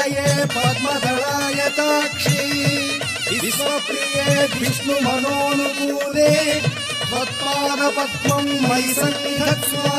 పద్మహస్తే పద్మాలయే పద్మదళాయతాక్షి విశ్వప్రియే విష్ణు మనోనుకూలే. త్వత్పాద పద్మం మై సంగత్స్వా